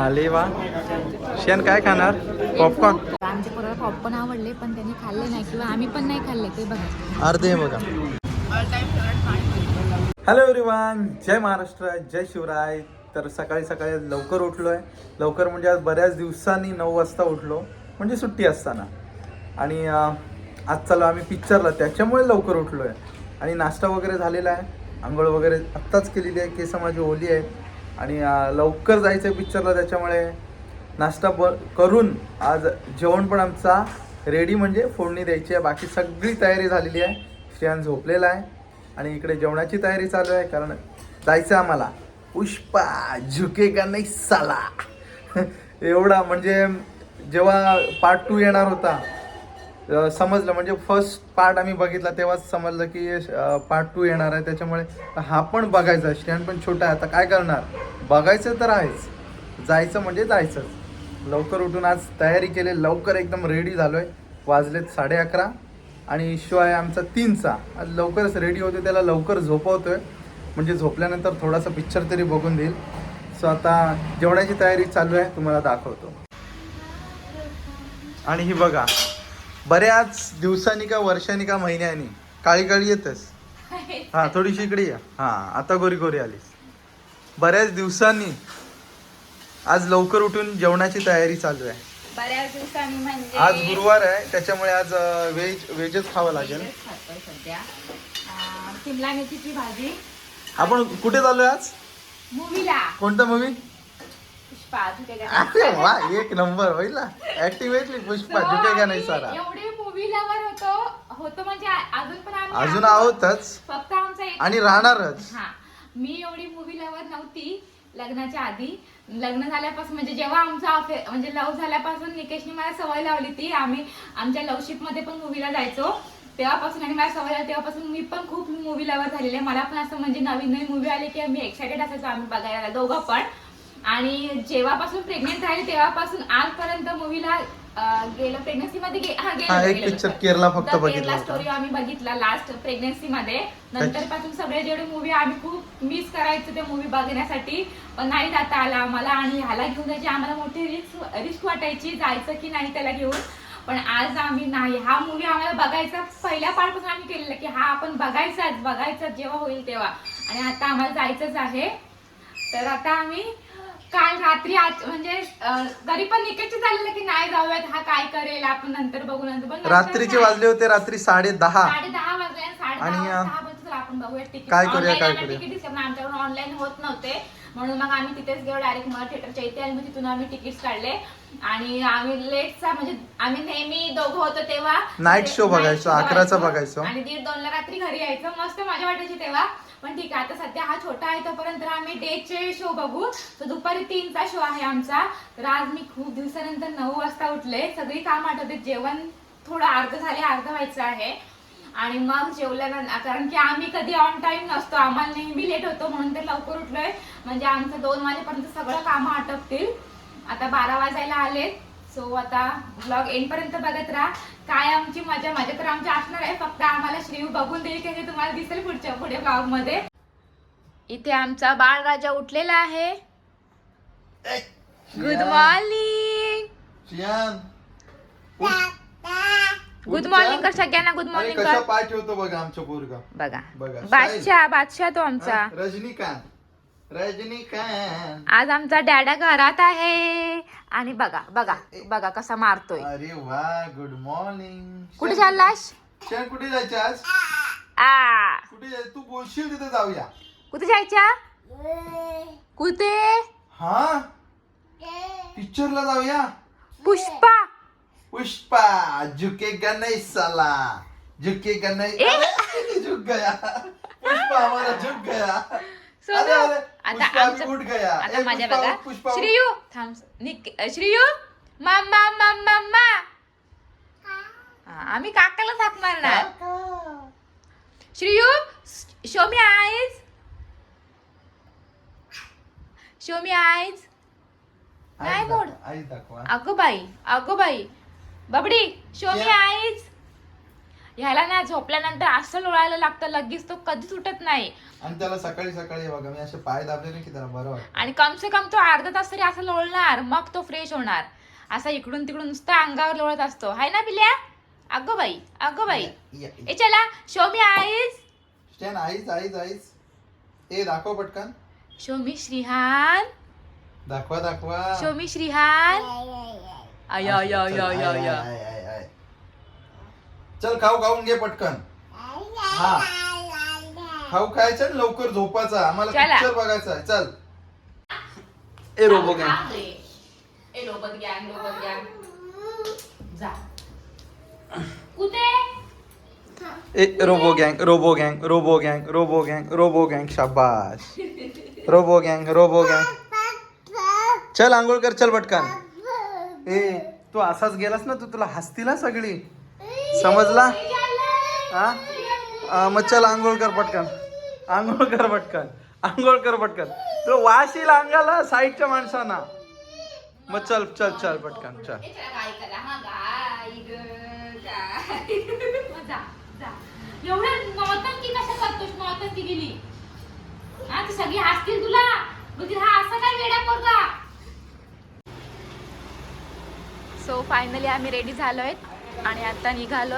आले वा. शेण काय खाणार? पॉपकॉर्न आमच्या पोराला पॉपकॉर्न आवडले पण त्यांनी खाल्ले नाही किंवा आम्ही पण नाही खाल्ले ते बघा. अर्धे बघा. हॅलो एव्हरीवन जय महाराष्ट्र जय शिवराय. तर सकाळी सकाळी लवकर उठलोय. लवकर म्हणजे आज बऱ्याच दिवसांनी नऊ वाजता उठलो. म्हणजे सुट्टी असताना. आणि आज चालू आम्ही पिक्चरला. त्याच्यामुळे लवकर उठलोय. आणि नाश्ता वगैरे झालेला आहे. आंघोळ वगैरे आत्ताच केलेली आहे. केस माझी ओली आहेत. आणि लवकर जायचं आहे पिक्चरला त्याच्यामुळे नाश्ता ब करून आज जेवण पण आमचा रेडी म्हणजे फोडणी द्यायची आहे. बाकी सगळी तयारी झालेली आहे. श्रेयान झोपलेला आहे. आणि इकडे जेवणाची तयारी चालू आहे कारण जायचं आहे आम्हाला. पुष्पा झुके का नाही साला? एवढा म्हणजे जेव्हा पार्ट टू येणार होता समजलं. म्हणजे फर्स्ट पार्ट आम्ही बघितला तेव्हाच समजलं की पार्ट टू येणार आहे. त्याच्यामुळे हा पण बघायचा आहे. श्रेयान पण छोटा आहे. आता काय करणार? बघायचं तर आहेच. जायचं म्हणजे जायचंच. लवकर उठून आज तयारी केली. लवकर एकदम रेडी झालो आहे वाजलेत साडे अकरा. आणि शो आहे आमचा तीनचा. आज लवकरच रेडी होते त्याला लवकर झोपवतोय. म्हणजे झोपल्यानंतर थोडासा पिक्चर तरी बघून देईल. सो आता जेवणाची तयारी चालू आहे. तुम्हाला दाखवतो. आणि ही बघा. बऱ्याच दिवसांनी का वर्षांनी का महिन्यानी काळी काळी येतच हा थोडीशी इकडे या. हा आता गोरी गोरी आलीस. बऱ्याच दिवसांनी आज लवकर उठून जेवणाची तयारी चालू आहे. बऱ्याच दिवसांनी म्हणजे आज गुरुवार आहे त्याच्यामुळे आज व्हेज व्हेजच खावं लागेल. व्हेजच खातोय सध्या. अं, शिमला मिरचीची भाजी. आपण कुठे चाललोय आज? मूवीला. कोणता मूवी? अरे वा एक नंबर होईल ऍक्टिव्हेटली पुष्पा नाही सारा. एवढे मूवी लवर होतो होतो म्हणजे अजून पण अजून आहोत. आहोतच. फक्त आमचा आणि राहणारच. हा. मी एवढी मूवी लवर नव्हती लग्नाच्या आधी. लग्न झाल्यापासून म्हणजे जेव्हा आमचा म्हणजे लव झाल्यापासून निकेशने मला सवय लावली ती आम्ही आमच्या लवशिपमध्ये पण मूवीला जायचो. तेव्हापासून आणि मला सवय तेव्हापासून मी पण खूप मूवी लवर झालेले आहे. मला पण असं म्हणजे नवीन नवीन मूवी आले की मी एक्सायटेड असायचो आम्ही बघायला दोघं पण. आणि जेव्हापासून प्रेग्नेंट राहिले तेव्हापासून आजपर्यंत मूवीला गेलं प्रेग्नन्सी मध्ये गे- हा, गेलो, हा एक गेलो. केरला फक्त बघितला केरला स्टोरी आम्ही बघितला लास्ट प्रेग्नन्सी मध्ये. नंतर पासून सगळे जेवढे मूवी आम्ही खूप मिस करायचो ते मूवी बघण्यासाठी. पण नाही जाता आला आम्हाला आणि ह्याला घेऊन जायची आम्हाला मोठी रिस्क रिस्क वाटायची जायचं की नाही त्याला घेऊन. पण आज आम्ही नाही. हा मूवी आम्हाला बघायचा पहिल्या पार्टपासून आम्ही केलेला की हा आपण बघायचाच बघायचाच जेव्हा होईल तेव्हा. आणि आता आम्हाला जायचंच आहे. तर आता आम्ही काल रात्री आज म्हणजे अं, तरी पण निकेच झालेलं की नाही जाऊयात हा काय करेल आपण नंतर बघू नंतर पण नंतर रात्रीचे नाही. वाजले होते रात्री साडे दहा. साडे दहा वाजले आणि साडे आणि, दहा अं, चला आपण बघूया तिकीट काय करूया, काय करूया? तिकीट आमच्याकडून ऑनलाईन होत नव्हते. म्हणून मग आम्ही तिथेच गेलो डायरेक्ट मला थिएटरच्या इथे आणि मग तिथून आम्ही तिकीट काढले. आणि आम्ही लेटचा म्हणजे आम्ही नेहमी दोघं होतो तेव्हा. Night show night बघायचो, अकराचा बघायचो. आणि दीड दोनला रात्री घरी यायचं मस्त मजा वाटायची तेव्हा. पण ठीक आहे आता सध्या हा छोटा आहे तोपर्यंत आम्ही डेचे शो बघू. तर दुपारी तीनचा शो आहे आमचा. तर आज मी खूप दिवसानंतर नऊ वाजता उठले. सगळी काम आठवते. जेवण थोडं अर्ध झाले अर्ध व्हायचं आहे. आणि मग जेवल्यानंतर कारण की आम्ही कधी ऑन टाइम नसतो. आम्हाला नेहमी लेट होतो म्हणून ते लवकर उठलोय. म्हणजे आमचं दोन वाजेपर्यंत सगळं कामं आटपतील. आता बारा वाजायला आलेत. सो आता ब्लॉग एंड पर्यंत बघत राहा. काय आमची मजा? मजा तर आमची असणार आहे. फक्त आम्हाला श्रीव बघून देईल की तुम्हाला दिसेल पुढच्या पुढे ब्लॉगमध्ये इथे आमचा बाळराजा उठलेला आहे. गुड मॉर्निंग गुड मॉर्निंग कर सगळ्यांना गुड मॉर्निंग कर. पाय ठेवतो बघा आमच्या पोरगा. बघा. बघा, बादशाह बादशाह तो आमचा. रजनीकांत. रजनीकांत. आज आमचा डॅडा घरात आहे. आणि बघा बघा बघा कसा मारतोय. अरे वा गुड मॉर्निंग कुठे चाललास शेण कुठे जायचे आज? आ. कुठे जायचं तू बोलशील तिथे जाऊया. कुठे जायच्या? कुठे? हा? पिक्चरला जाऊया? पुष्पा. पुष्पा झुकेगा नहीं साला ए! अरे, झुक गया. पुष्पा हमारा झुक गया. सोनू, अरे, अरे, आता पुष्पा भी आमचं उठ गया. आता ए, माझ्या पुष्पा बघा. उठ, पुष्पा उठ. श्रीयू थांब. निक श्रीयू? मम्मा मम्मा हा, आम्ही काकाला थाप मारणार. Shriyu show me eyes. Show me eyes. नाही आई मोड. दाखवा, आई दाखवा अगो बाई अगो बाई. बबडी शो मी या. आईज. ह्याला ना झोपल्यानंतर असं लोळायला लागतं लगेच तो कधीच उठत नाही. आणि त्याला सकाळी सकाळी बघा मी असे पाय दाबले नाही की त्याला बरं वाटतं. आणि कम से कम तो अर्धा तास तरी असं लोळणार मग तो फ्रेश होणार. असा इकडून तिकडून नुसता अंगावर लोळत असतो. हाय ना पिल्या अगो बाई अगो बाई. या- ए चला शो मी आईज स्टॅन आईच आईच आईच ए दाखव पटकन. शो मी श्रीहान दाखवा दाखवा. Show me Shrihan eye eye eye eye. Eye. Eye, eye, eye. चल खाऊ खाऊन घे पटकन. हा. खाऊ खायचं आणि लवकर झोपायचा. आम्हाला चला. पिक्चर बघायचा आहे. चल. ए रोबो गॅंग. ए लोबत गॅंग लोबत गॅंग जा. कुठे? ए रोबो गँग रोबो गँग रोबो गँग रोबो गँग रोबो गँग शाबाश रोबो गँग रोबो गँग चल आंघोळ कर चल पटकन. ए तू असाच गेलास ना तू तुला हसतील हा सगळी. समजला? हा? आ, मग चल आंघोळ कर पटकन. आंघोळ कर पटकन. आंघोळ कर पटकन. तो वास येईल अंगाला साईडच्या माणसांना. मग चल चल चल पटकन चल. सगळी हसतील तुला हा असा काय वेडा पोरगा सो फायनली आम्ही रेडी झालो आहेत आणि आता निघालो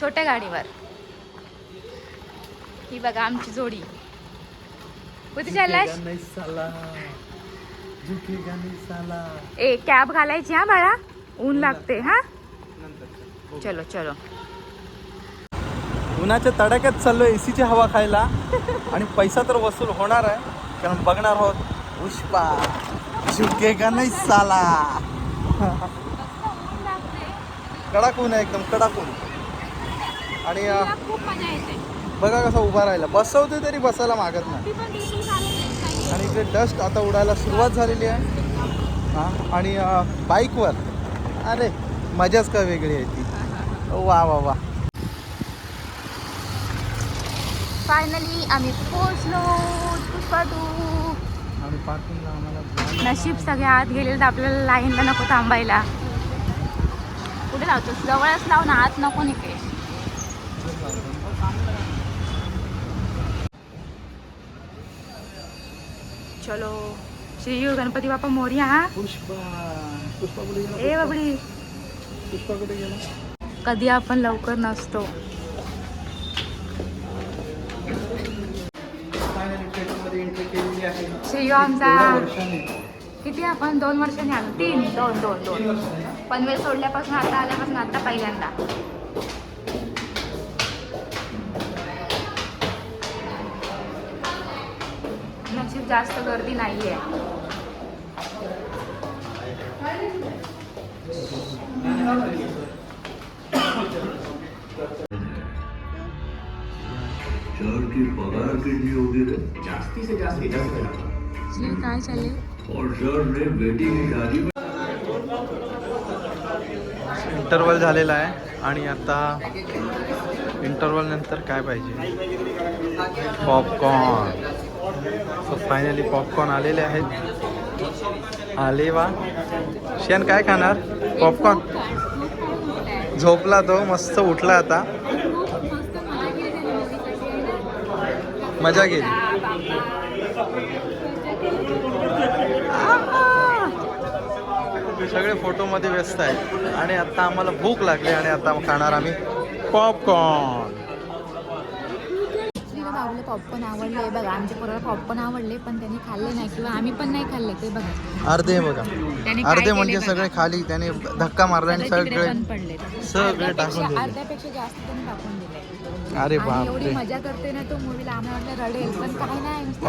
छोट्या गाडीवर. ही बघा आमची जोडी. कुठे चाललास ए कॅब घालायची हा बाळा? ऊन लागते हा? चलो चलो. उन्हाच्या तडाक्यात चाललोय एसीची हवा खायला. आणि पैसा तर वसूल होणार आहे कारण बघणार आहोत पुष्पा. झुकेगा नाही साला. कडक ऊन आहे एकदम कडक ऊन आणि अं, खूप मजा येते. बघा कसा उभा राहिला. बसवते तरी बसायला मागत नाही. आणि इकडे डस्ट आता उडायला सुरुवात झालेली आहे. हां आणि अं, बाईकवर अरे मजाच का वेगळी आहे ती. वा वा वा. फायनली आम्ही पोहोचलो. पुष्पा टू आणि पार्किंगला आम्हाला नशीब सगळे आत गेलेले तर आपल्याला लाईनला नको थांबायला. कुठे लावतो? जवळच लाव ना आत नको निघे. चलो. श्री गणपती बाप्पा मोर्या हा? ए बाबडी. कधी आपण लवकर नसतो. श्री आमचा. किती आपण? दोन वर्षांनी आलो. तीन. दोन दोन दोन. पनवेल सोडल्यापासून आता आल्यापासून आता पहिल्यांदा. नशीब जास्त गर्दी नाहीये. शहर की पगार कितनी होगी रे जास्ती से जास्ती काय चालले इंटरवल झालेला आहे आणि आता इंटरवल नंतर काय पाहिजे? पॉपकॉर्न सो फायनली पॉपकॉर्न आलेले आहेत. आले वा. शेन काय खाणार? पॉपकॉर्न झोपला तो मस्त उठला आता. मजा गेली. सगळे फोटोमध्ये व्यस्त आहेत. आणि आता आम्हाला भूक लागली आणि आता खाणार आम्ही पॉपकॉर्न बाबूला पॉपकॉर्न आवडले बघा आमच्या पोराला पॉपकॉर्न आवडले पण त्यांनी खाल्ले नाही किंवा आम्ही पण नाही खाल्ले ते बघा. अर्धे बघा. अर्धे म्हणजे. सगळे खाली त्याने धक्का मारला आणि सगळे टाकून. अर्ध्यापेक्षा जास्त त्यांनी टाकून दिले. अरे एवढी बापरे. मजा करते ना तो मूवीला आम्हाला वाटलं रडेल पण काय नाही.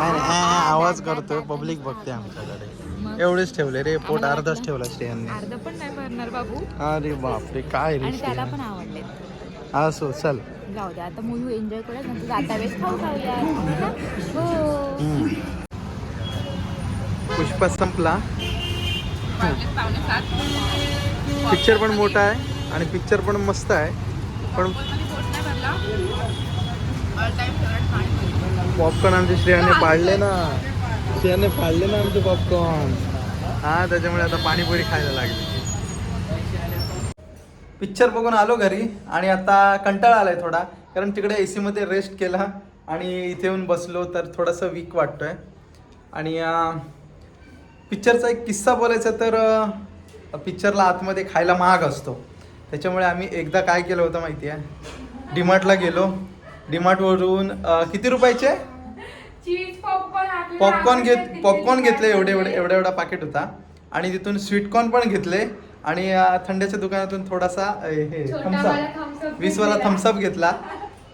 आवाज करतोय पब्लिक बघते. आमच्याकडे. एवढेच ठेवले रे पोट आम्हाला अर्धाच वाटलं- ठेवला अर्ध पण नाही भरणार बाबू. अरे बापरे काय रे आणि त्याला पण आवडले. असो चल. जाऊ दे आता मूवी एन्जॉय करूया नंतर जाता वेळेस खाऊ खाऊया. हो. पुष्पा संपला. पिक्चर पण मोठा आहे आणि पिक्चर पण मस्त आहे. पण पॉपकॉर्न आमचे श्रेयाने पाडले ना. श्रेयाने पाडले ना आमचे पॉपकॉर्न हा त्याच्यामुळे आता पाणीपुरी खायला लागली. पिक्चर बघून आलो घरी आणि आता कंटाळा आलाय थोडा कारण तिकडे ए सीमध्ये रेस्ट केला आणि इथे येऊन बसलो तर थोडंसं वीक वाटतोय. आणि पिक्चरचा एक किस्सा बोलायचा तर पिक्चरला आतमध्ये खायला महाग असतो. त्याच्यामुळे आम्ही एकदा काय केलं होतं माहिती आहे डीमार्टला गेलो. डीमार्टवरून किती रुपयाचे? चीज. पॉपकॉर्न घेत पॉपकॉर्न घेतले एवढे एवढे एवढा एवढा पाकिट होता. आणि तिथून स्वीटकॉर्न पण घेतले. आणि थंड्याच्या दुकानातून थोडासा हे थम्सअप वीसवाला. थम्सअप घेतला.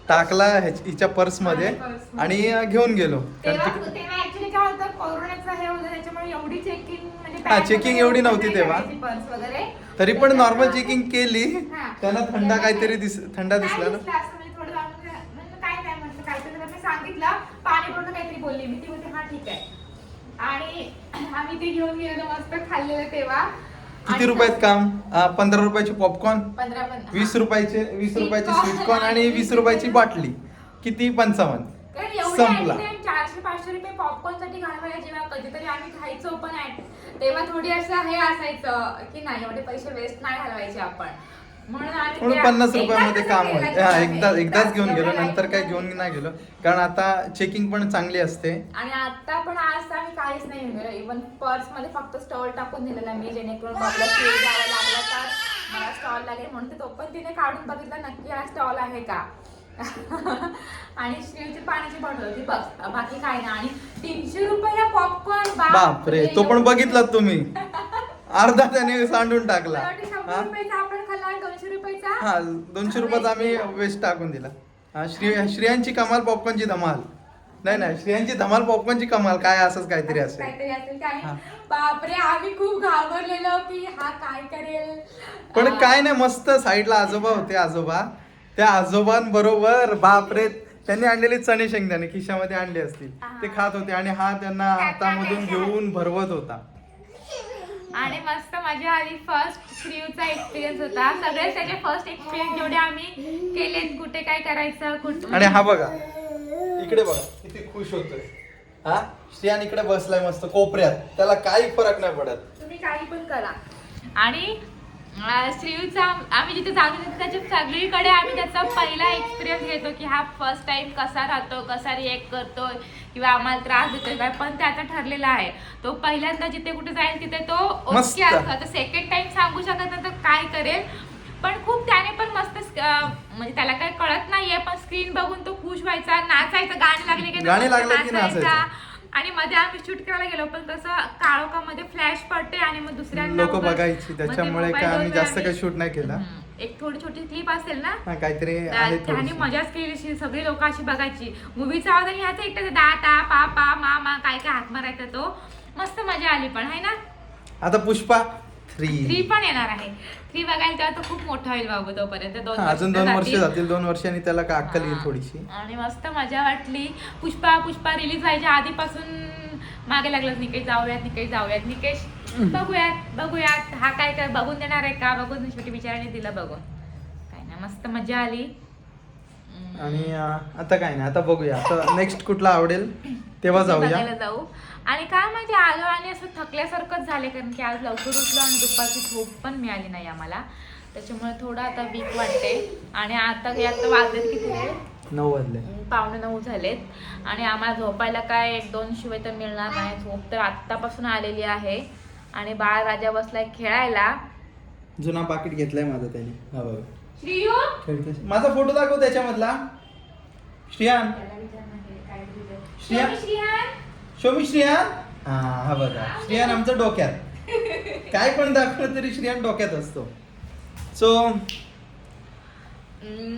टाकला हिच्या पर्समध्ये. आणि घेऊन गेलो. हे चेकिंग म्हणजे हा, वगैरे एवढी नव्हती तेव्हा. तरी पण नॉर्मल चेकिंग केली. त्यांना थंडा काहीतरी दिस थंडा दिसला ना. ठीक आहे. आणि आम्ही ते घेऊन गेलो मस्त खाल्लेलं तेव्हा. किती रुपयात काम? अं, पंधरा रुपयाची पॉपकॉर्न पंधरा पंधरा. वीस रुपयाचे वीस रुपयाची. स्वीटकॉर्न आणि वीस रुपयाची बाटली. किती? पंचावन्न. कारण एवढे संपला. चारशे पाचशे रुपये पॉपकॉर्नसाठी घालवायला जेव्हा कधीतरी आम्ही खायचो पण तेव्हा थोडी असं हे असायचं की नाही एवढे पैसे वेस्ट नाही घालवायचे आपण. म्हणून पन्नास रुपयामध्ये काम होईल. हा. एकदा एकदाच घेऊन गेलो नंतर काय life घेऊन. नाही गेलो. कारण आता चेकिंग पण चांगली असते. आणि आता पण आज तर आम्ही काहीच नाही घेऊन गेलो. इव्हन पर्समध्ये फक्त स्टॉल टाकून दिलेला मी जेणेकरून द्यावा लागला तर मला स्टॉल लागेल म्हणून ते तो पण तिने काढून बघितलं नक्की हा स्टॉल आहे का? आणि स्टीलची पाण्याची बॉटल होती बस बाकी काय नाही. आणि तीनशे रुपयाला पॉपकॉर्न बापरे तो पण बघितला तुम्ही. अर्धा त्याने सांडून टाकला. हा? दोनशे रुपयाचा? हा दोनशे रुपयाचा आम्ही वेस्ट टाकून दिला. हा श्री श्रियांची कमाल पॉपकॉर्नची धमाल. नाही नाही श्रियांची धमाल पॉपकॉर्नची कमाल काय असंच काहीतरी असेल. काहीतरी असेल काय? हा. बापरे आम्ही खूप घाबरलेलो की हा काय करेल? पण अं, काय नाही मस्त साईडला आजोबा होते आजोबा. त्या आजोबांबरोबर बापरे त्यांनी आणलेली चणे शेंगदाणे खिशामध्ये आणले असतील. ते खात होते आणि हा त्यांना हातामधून घेऊन भरवत होता. आणि मस्त मजा आली फर्स्ट श्रीयूचा एक्सपिरियन्स होता. सगळे त्याचे फर्स्ट एक्सपिरियन्स जेवढे आम्ही केलेत कुठे काय करायचं कुठे आणि हा बघा. इकडे बघा किती खुश होतोय. हा? श्रियान इकडे बसलाय मस्त कोपऱ्यात. त्याला काही फरक नाही पडत. तुम्ही काही पण करा. आणि अं, श्रीयूचा आम्ही जिथे जातो त्याच्या सगळीकडे आम्ही त्याचा पहिला एक्सपिरियन्स घेतो की हा फर्स्ट टाइम कसा राहतो कसा रिएक्ट करतो किंवा आम्हाला त्रास देतोय काय पण त्याचा ठरलेला आहे. तो पहिल्यांदा जिथे कुठे जाईल तिथे तो. ओके असतो. आता सेकंड टाइम सांगू शकत नाही तो काय करेल? पण खूप त्याने पण मस्त म्हणजे त्याला काही कळत नाहीये पण स्क्रीन बघून तो खुश व्हायचा नाचायचा. गाणी लागले की नाचायचा. आणि मध्ये आम्ही शूट करायला गेलो पण तसं काळोखामध्ये फ्लॅश पडते आणि मग दुसऱ्यांदा लोक बघायची त्याच्यामुळे काय आम्ही जास्त काही शूट नाही केला. एक थोडी छोटी क्लिप असेल ना? काहीतरी त्याने. मजाच केली सगळी लोक अशी बघायची. मूवीचा आवाज आणि ह्याचा एकटा दा ता पा पा मा मा काय काय हात मारायचा तो. मस्त मजा आली पण आहे ना? आता पुष्पा थ्री पण येणार आहे. थ्री बघायला तेव्हा तो खूप मोठा होईल बाबू तोपर्यंत. दोन अजून दोन वर्ष जातील. दोन वर्षांनी त्याला अक्कल येईल. थोडीशी? आणि मस्त मजा वाटली. पुष्पा पुष्पा रिलीज व्हायच्या आधीपासून मागे लागलं निकेश जाऊयात निकेश जाऊयात. निकेश बघूयात बघूयात. हा काय काय बघून देणार आहे का? बघून शेवटी बिचाराने दिलं बघून. काय नाही मस्त मजा आली. आणि आता काय नाही आता बघूया. आता नेक्स्ट कुठला आवडेल तेव्हा जाऊया. जाऊ. आणि काय म्हणजे आलो आणि असं थकल्यासारखंच झाले कारण की आज लवकर उठलो आणि दुपारची झोप पण मिळाली नाही आम्हाला. त्याच्यामुळे थोडं आता वीक वाटते आणि आता आता वाजलेत किती वेळ नऊ वाजले. पावणे नऊ झालेत. आणि आम्हाला झोपायला काय एक दोन शिवाय तर मिळणार नाही. झोप तर आत्तापासून आलेली आहे. आणि बाळ राजा बसलाय खेळायला. जुना पाकिट घेतलाय माझा त्याने. हा बघा. श्रीयू. माझा फोटो दाखव त्याच्यामधला. श्रियान. श्रिया- श्रियान. शोमी श्रियान? हा हा बघा. श्रियान आमचं डोक्यात. काय पण दाखवलं तरी श्रियान डोक्यात असतो. सो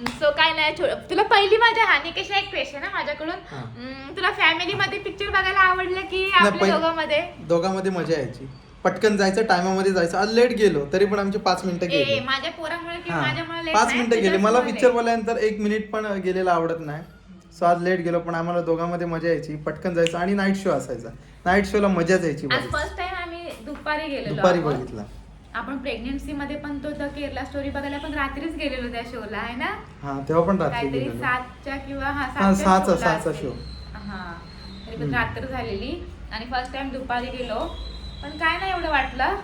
सो काय नाही छो- तुला पहिली माझ्या हानिकेश एक क्वेश्चन आहे माझ्याकडून. हा. तुला फॅमिली मध्ये पिक्चर बघायला आवडलं की आपल्या दोघांमध्ये? दोघांमध्ये मजा यायची. पटकन जायचं टायमामध्ये जायचं आज लेट गेलो तरी पण आमचे पाच मिनिटं ए गेले माझ्या पोरामुळे की. माझ्यामुळे late पाच नाही, मिनिटं गेले मला तुझ्याचमुळे पिक्चर late. बोलल्यानंतर एक मिनिट पण गेलेला आवडत नाही सो आज लेट गेलो पण आम्हाला दोघांमध्ये मजा यायची पटकन जायचं आणि नाईट शो असायचा नाईट शोला मजाच यायची आज बरीच. फर्स्ट टाइम आम्ही दुपारी गेलेलो दुपारी आपण. बघितला आपण प्रेग्नेन्सी मध्ये पण तो द केरला स्टोरी बघायला पण रात्रीच गेलेलो त्या शोला आहे ना हा तेव्हा पण रात्री काहीतरी गेलेलो सातच्या किंवा हा हा, सातच्या सहाचा- showला सहाचा असेल. show. हा तरी पण हम्म. रात्र झालेली आणि फर्स्ट टाइम दुपारी गेलो पण काय नाही एवढं वाटलं.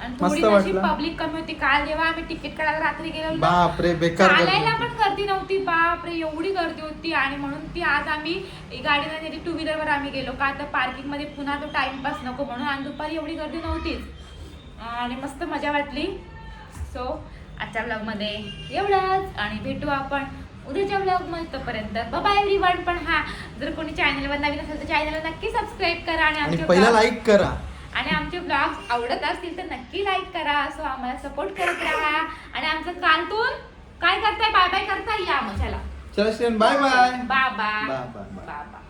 आणि मस्त वाटलं. पब्लिक कमी होती. काल जेव्हा आम्ही तिकीट काढायला रात्री गेलो ना, बापरे बेकार चालायला. पण गर्दी नव्हती. बापरे एवढी गर्दी होती. आणि म्हणून ती आज आम्ही गाडीला नेली टू व्हीलर वर आम्ही गेलो. का तर पार्किंगमध्ये पुन्हा तो टाइमपास नको म्हणून आणि दुपारी एवढी गर्दी नव्हतीच. आणि मस्त मजा वाटली. सो आजच्या ब्लॉगमध्ये एवढंच. आणि भेटू आपण उद्याच्या ब्लॉगमध्ये तोपर्यंत. बाबा एव्हरी वन पण हा जर कोणी चॅनलवर नवीन असेल तर चॅनलला नक्की सबस्क्राईब करा आणि आणि आमचे पहिला vlog- लाईक करा. आणि आमचे ब्लॉग्स आवडत असतील तर नक्की लाईक करा. सो आम्हाला सपोर्ट करत राहा. आणि आमचं कार्टून काय करताय? बाय बाय करताय? या मग चला चला bye bye bye bye bye, bye, bye. Bye bye